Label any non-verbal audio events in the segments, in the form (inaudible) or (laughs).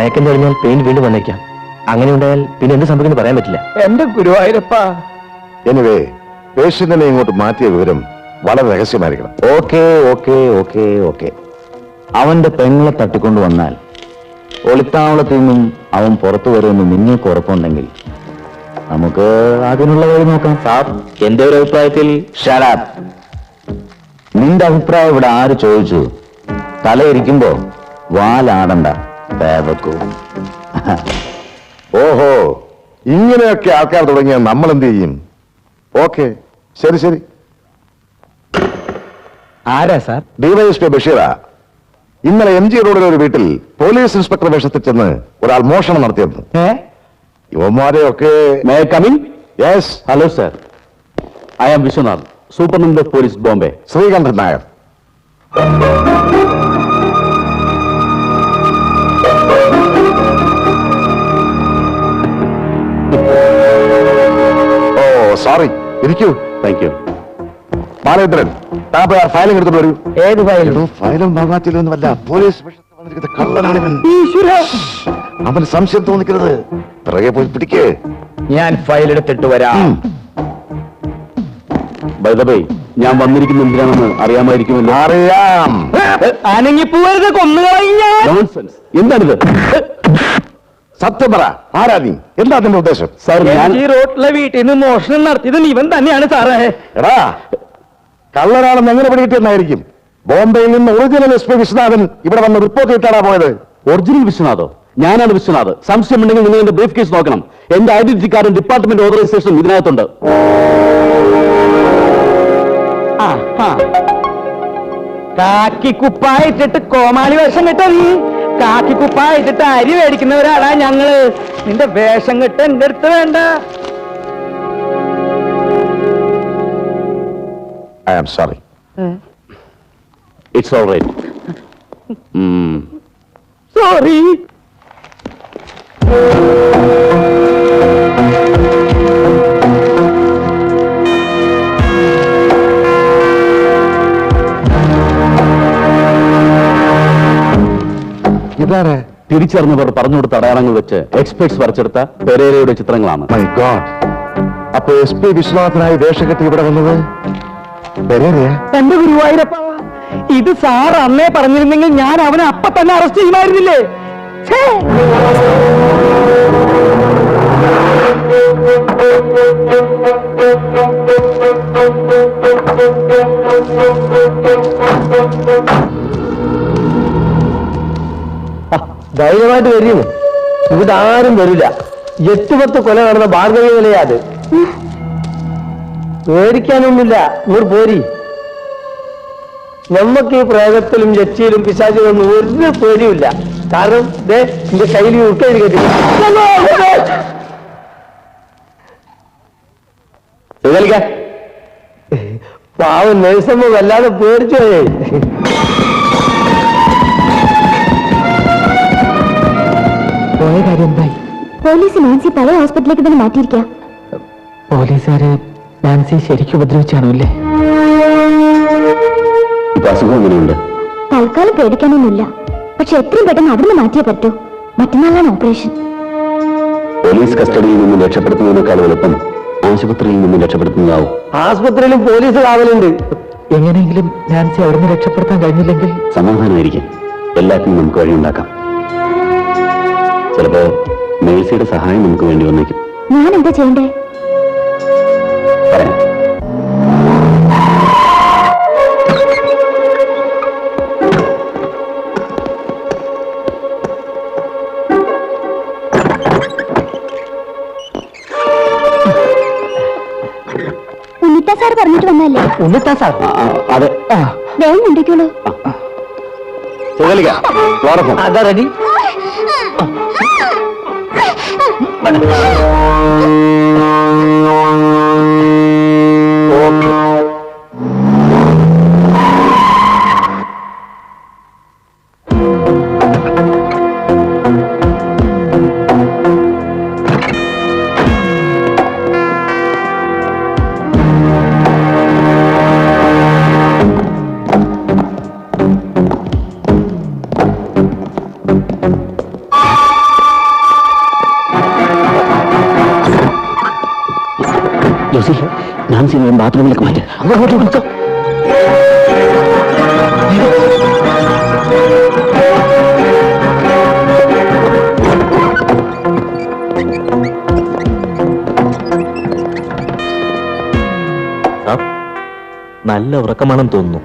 മയക്കം തെളിഞ്ഞാൽ pain വീണ്ടും വന്നേക്കാം. അങ്ങനെ ഉണ്ടായാൽ പിന്നെ എന്ത് സംഭവിക്കുന്നു പറയാൻ പറ്റില്ല. എന്റെ ഗുരുവായൂരപ്പ. എനിവേ പേഷ്യന്റിനെ ഇങ്ങോട്ട് മാറ്റിയ വിവരം വളരെ രഹസ്യമായിരിക്കണം. Okay okay okay okay. അവന്റെ പെങ്ങളെ തട്ടിക്കൊണ്ടു വന്നാൽ ഒളിത്താവളത്തിൽ നിന്നും അവൻ പുറത്തു വരുമെന്ന് നിങ്ങൾക്ക് ഉറപ്പുണ്ടെങ്കിൽ നമുക്ക് അതിനുള്ള വഴി നോക്കാം. സാർ എന്റെ ഒരു അഭിപ്രായത്തിൽ ഷരാബ് നിന്റെ അഭിപ്രായം ഇവിടെ ആര് ചോദിച്ചു? തലയിരിക്കുമ്പോ വാലാടണ്ട. പേവക്കൂ ഓഹോ ഇങ്ങനെയൊക്കെ ആൾക്കാർ തുടങ്ങിയ നമ്മൾ എന്ത് ചെയ്യും? ഓക്കെ ശരി ശരി. ആരാ സാർ? ഡിവൈഎസ്പി ബഷീറ. ഇന്നലെ എം ജി റോഡിലെ ഒരു വീട്ടിൽ പോലീസ് ഇൻസ്പെക്ടർ വേഷത്തിൽ ചെന്ന് ഒരാൾ മോഷണം നടത്തിയിരുന്നു. യുവമാരെ ഒക്കെ yes hello sir I am Vishwanath superintendent of police Bombay Sreekantan Nair. Sorry ഇരിക്കൂ. Thank you Balendran Thapa filing എടുത്തിട്ട് വരൂ. ഏത് ഫയൽ? ഫയലും വാങ്ങാത്തില്ലൊന്നുമല്ല പോലീസ് കള്ളനാണിവൻ. അവൻ സംശയം തോന്നിക്കരുത്. പിറകെ പോയി പിടിക്കേ. ഞാൻ ഫയൽ എടുത്തിട്ട് വരാം. ബൈ ഞാൻ വന്നിരിക്കുന്ന എന്തിനാണെന്ന് അറിയാമായിരിക്കുമല്ലോ. അറിയാം. അനങ്ങിപ്പോവരുത് നോൺസെൻസ് എന്താണിത്? സത്യം പറ ആരാ നീ? എന്താ നിന്റെ ഉദ്ദേശം? സാർ ഞാൻ ഈ റോട്ടിലെ വീട്ടിൽ നിന്ന് മോഷണം നടത്തിയത് ഇവൻ തന്നെയാണ് സാറേ. എടാ കള്ളനാണെന്ന് എങ്ങനെ പിടികിട്ടിയെന്നായിരിക്കും? ബോംബെയിൽ നിന്ന് ഒറിജിനൽ എസ് പി വിശ്വനാഥൻ ഇവിടെ വന്ന് റിപ്പോർട്ട് ഇട്ടാടാ പോയത്? ഒറിജിനൽ വിശ്വനാഥോ? ഞാനാണ് വിശ്വനാഥ്. സംശയമുണ്ടെങ്കിൽ നിങ്ങൾ എന്റെ ബ്രീഫ് കേസ് നോക്കണം. എന്റെ ഐഡന്റിറ്റി കാർഡും ഡിപ്പാർട്ട്മെന്റ് ഓതറൈസേഷനും ഇതിനകത്തുണ്ട്. കാക്കി കുപ്പായിട്ടിട്ട് കോമാളി വേഷം കേട്ടോ നീ. കാക്കി കുപ്പായിട്ടിട്ട് അരി മേടിക്കുന്ന ഒരാളാ ഞങ്ങൾ. നിന്റെ വേഷം കെട്ട് എന്റെ അടുത്ത് വേണ്ട. I am sorry it's all right sorry ഇതാരെ തിരിച്ചറിഞ്ഞവർ പറഞ്ഞു കൊടുത്ത അടയാളങ്ങൾ വെച്ച് എക്സ്പെർട്സ് വരച്ചെടുത്ത പെരേരയുടെ ചിത്രങ്ങളാണ്. മൈ ഗോഡ് അപ്പൊ എസ് പി വിശ്വനാഥനായി വേഷകെട്ടി ഇവിടെ വന്നത് പെരേരയാ? എന്റെ ഗുരുവായൂരപ്പ ഇത് സാർ അന്നേ പറഞ്ഞിരുന്നെങ്കിൽ ഞാൻ അവനെ അപ്പ തന്നെ അറസ്റ്റ് ചെയ്യുമായിരുന്നില്ലേ? ഛേ! ധൈര്യമായിട്ട് വരുന്നു ഇവിടെ ആരും വരില്ല. എട്ട് പത്ത് കൊല നടന്ന ഭാർഗവി നിലയാ പേടിക്കാനൊന്നുമില്ല ഇവർ പോരി. നമ്മക്ക് ഈ പ്രേതത്തിലും ജച്ചിയിലും പിശാചിലൊന്നും ഒരു പേടിയുമില്ല. കാരണം ദേ എന്റെ കയ്യിൽ ഉൾക്കയിൽ പാവം നേഴ്സമ്മ വല്ലാതെ പേടിച്ചു പോയേ. പോയ കാര്യം എന്തായി പോലീസ് നാൻസി പഴയ ഹോസ്പിറ്റലിലേക്ക് തന്നെ മാറ്റിയിരിക്കുക പോലീസുകാര് നാൻസി ശരിക്കും ഉപദ്രവിച്ചാണോ അല്ലേ ഇപ്പൊ അസുഖം എങ്ങനെയുണ്ട്? തൽക്കാലം പേടിക്കാനൊന്നുമില്ല. പക്ഷെ എത്രയും പെട്ടെന്ന് അവിടുന്ന് മാറ്റിയേ പറ്റൂ. മറ്റന്നാളാണ് ഓപ്പറേഷൻ. പോലീസ് കസ്റ്റഡിയിൽ നിന്ന് രക്ഷപ്പെടുത്തുന്നതിനേക്കാൾ എളുപ്പം ആശുപത്രിയിൽ നിന്ന് രക്ഷപ്പെടുത്തുന്നതാവും. ആസ്പത്രിയിലും പോലീസ് കാവലുണ്ട്. എങ്ങനെയെങ്കിലും നാൻസി അവിടുന്ന് രക്ഷപ്പെടുത്താൻ കഴിഞ്ഞില്ലെങ്കിൽ സമാധാനമായിരിക്കും. എല്ലാത്തിനും നമുക്ക് വഴിയുണ്ടാക്കാം. ചിലപ്പോ മേഴ്സിയുടെ സഹായം നമുക്ക് വേണ്ടി വന്നേക്കും. ഞാൻ എന്താ ചെയ്യണ്ടേ? പറയാം. ഉണ്ണിത്ത സാർ പറഞ്ഞിട്ട് വന്നല്ലേ ഉണ്ണിത്താ സാർ. അതെ. വേഗം കൊണ്ടേക്കോളൂ സുഖലിക്ക ക്ലോറഫോം mình ബാത്റൂമിലേക്ക് മാറ്റി. അങ്ങോട്ട് കൊടുക്കാം നല്ല ഉറക്കമാണെന്ന് തോന്നുന്നു.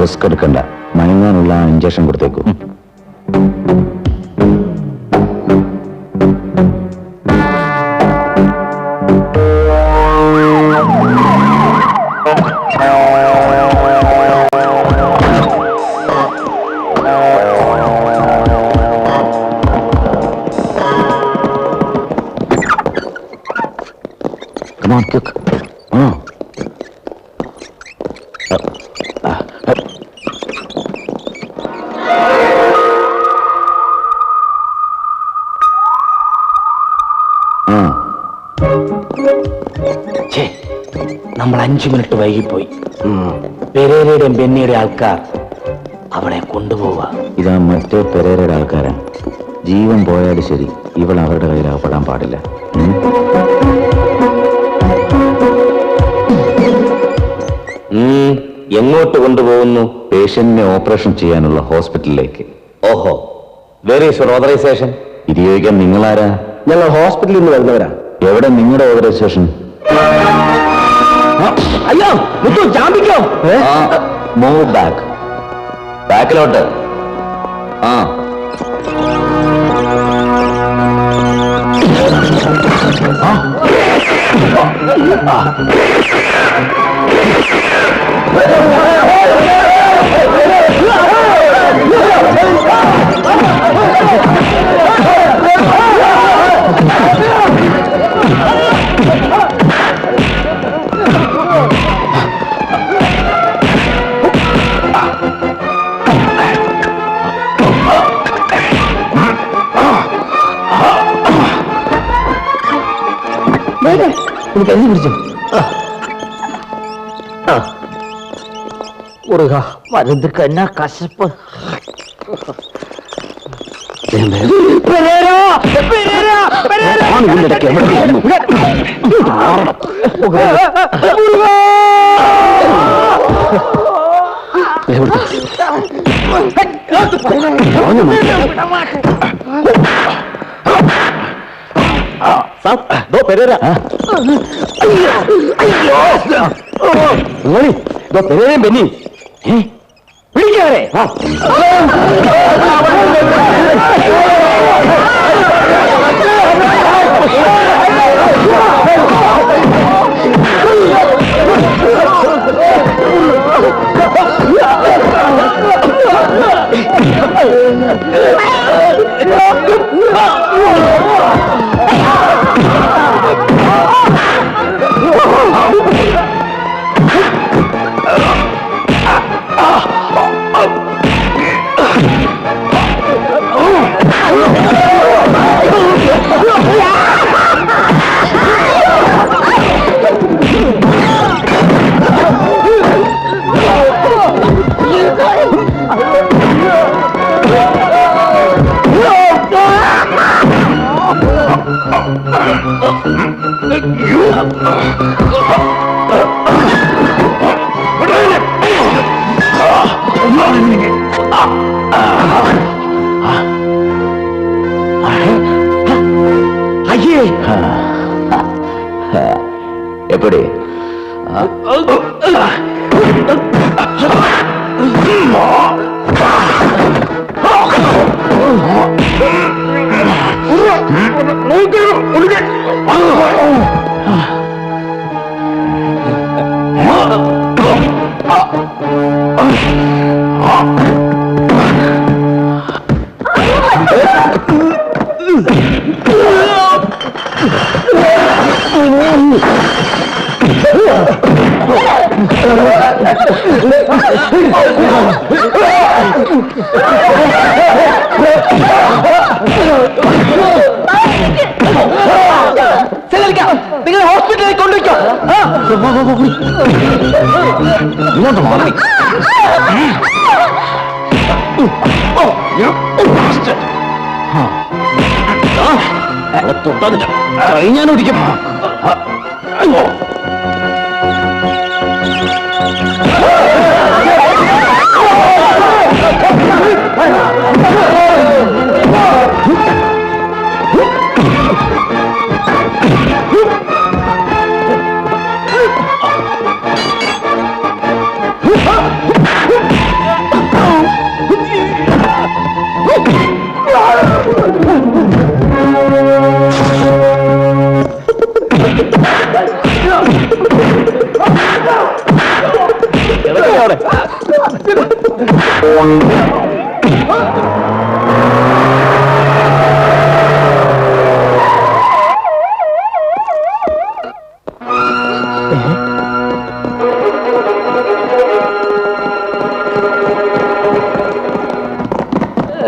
റിസ്ക് എടുക്കണ്ട. മയങ്ങാനുള്ള ഇഞ്ചക്ഷൻ കൊടുത്തേക്കൂ. അഞ്ചു മിനിറ്റ് വൈകിപ്പോയി. പെരേരയുടെയും ബെന്നിയുടെ ആൾക്കാർ അവളെ കൊണ്ടുപോവാ. ഇതാ മറ്റേ പെരേരയുടെ ആൾക്കാരൻ ജീവൻ പോയാലും ശരി ഇവൾ അവരുടെ കയ്യിൽ അകപ്പെടാൻ പാടില്ല? എങ്ങോട്ട് കൊണ്ടുപോകുന്നു? പേഷ്യന്റിനെ ഓപ്പറേഷൻ ചെയ്യാനുള്ള ഹോസ്പിറ്റലിലേക്ക്. ഓഹോ വെരി യുവർ ഓതറൈസേഷൻ ഇത് ചോദിക്കാൻ നിങ്ങളാരാ? ഞങ്ങൾ ഹോസ്പിറ്റലിൽ നിന്ന് വരുന്നവരാ. എവിടെ നിങ്ങളുടെ ഓതറൈസേഷൻ അയ്യോ മുത്തു ചാമ്പിക്കോ മൂവ് ബാക്ക് ബാക്കിലോട്ട് ആ മുറുക മരുന്ന് എന്നാ കശപ്പ് Sam, no, Pereira. Ah. നിങ്ങൾ ഹോസ്പിറ്റലിൽ കൊണ്ടുവയ്ക്കോ ഇങ്ങോട്ട് മാറി കഴിഞ്ഞാൽ ഒരിക്കും Ah!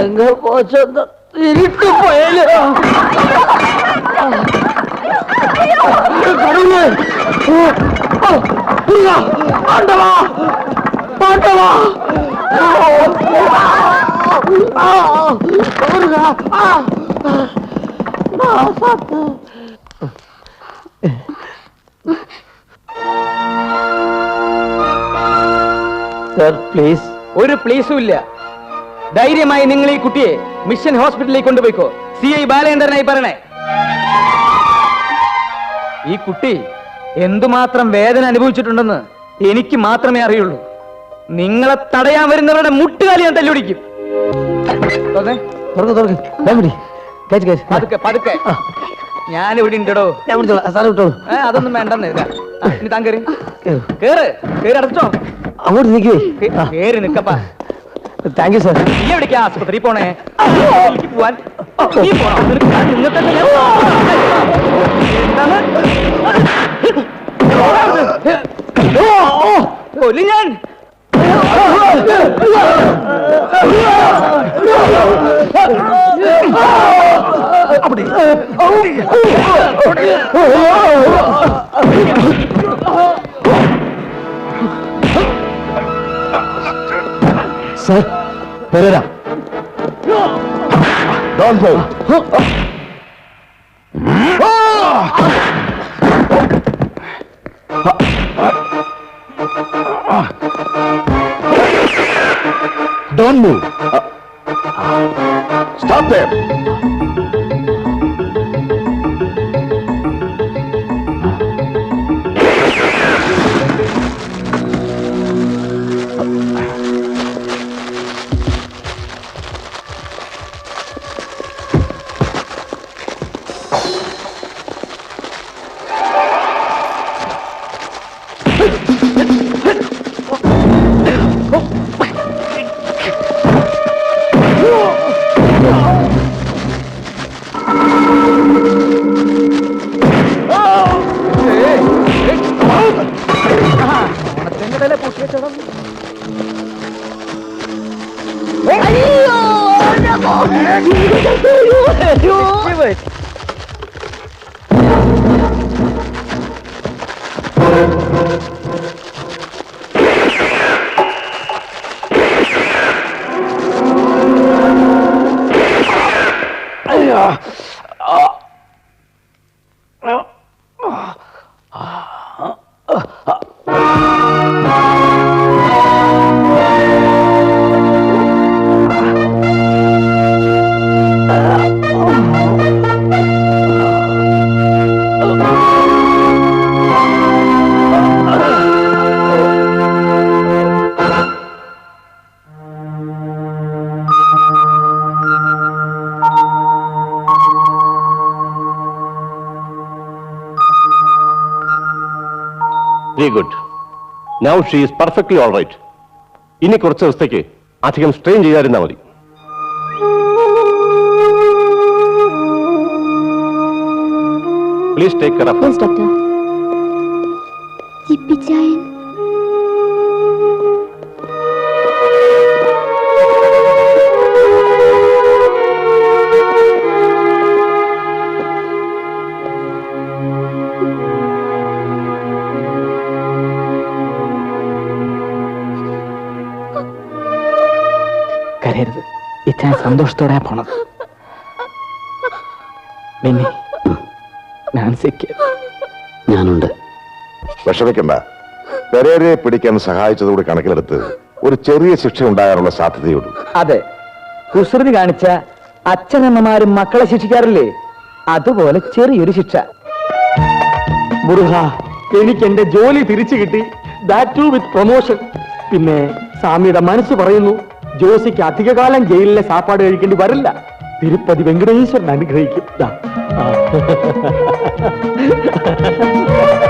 എങ്ങ പോച്ചെന്ന് ഇരുട്ട് പോയാലോ കടന്ന് പാണ്ടവാ സർ പ്ലീസ് ഒരു പ്ലീസും ഇല്ല. ധൈര്യമായി നിങ്ങൾ ഈ കുട്ടിയെ മിഷൻ ഹോസ്പിറ്റലിൽ കൊണ്ടുപോയിക്കോ. സി ഐ ബാലേന്ദ്രനായി പറയണേ. ഈ കുട്ടി എന്തുമാത്രം വേദന അനുഭവിച്ചിട്ടുണ്ടെന്ന് എനിക്ക് മാത്രമേ അറിയുള്ളൂ. നിങ്ങളെ തടയാൻ വരുന്നവരുടെ മുട്ടുകാലി ഞാൻ തല്ലുപിടിക്കും. തുറക്ക് തുറക്ക് പതുക്കെ പതുക്കെ ഞാൻ ഇവിടെ ഉണ്ടോ ഞാൻ വിളിച്ചോളാം സാറ് വിട്ടോളൂ അതൊന്നും വേണ്ടെന്ന് ഇതാ. ആ, ഇനി താൻ കേറി കേറ് കേറി അടച്ചോ അങ്ങോട്ട് കേ- കേറി നിക്കപ്പാ താങ്ക് യു സാർ നീ എവിടേക്ക് ആസ്പത്രി പോണേ എനിക്ക് പോവാൻ നീ പോണോ നിനക്ക് ഞാൻ നിങ്ങക്ക് തന്നെ ഞാൻ- എന്താണ് ഓ, ഓ, കൊല്ലും ഞാൻ sir Perera Don't move. Don't them. Very good now she is perfectly all right ഇനി കുറച്ച് ദിവസത്തേക്ക് അധികം സ്ട്രെയിൻ ചെയ്യാതിരുന്നാൽ മതി. Please take care of doctor ചിപ്പിച്ചായൻ ഇത്ര സന്തോഷത്തോടെ പോണത്. പിന്നെ നാൻസിക്ക്. ഞാനുണ്ട്. വിഷമിക്കണ്ട. പെരേരെ പിടിക്കാൻ സഹായിച്ചതോട് കണക്കിലെടുത്ത് ഒരു ചെറിയ ശിക്ഷ ഉണ്ടാകാനുള്ള സാധ്യതയുണ്ട്. അതെ. കുസൃതി കാണിച്ച അച്ഛനമ്മമാരും മക്കളെ ശിക്ഷിക്കാറില്ലേ? അതുപോലെ ചെറിയൊരു ശിക്ഷ. എനിക്ക് എന്റെ ജോലി തിരിച്ചു കിട്ടി. ദാറ്റ് ടു വിത്ത് പ്രൊമോഷൻ പിന്നെ സ്വാമിയുടെ മനസ്സ് പറയുന്നു. ജോസിക്ക് അധികകാലം ജയിലിലെ സാപ്പാട് കഴിക്കേണ്ടി വരില്ല. തിരുപ്പതി വെങ്കടേശ്വരൻ അനുഗ്രഹിക്കും. (laughs)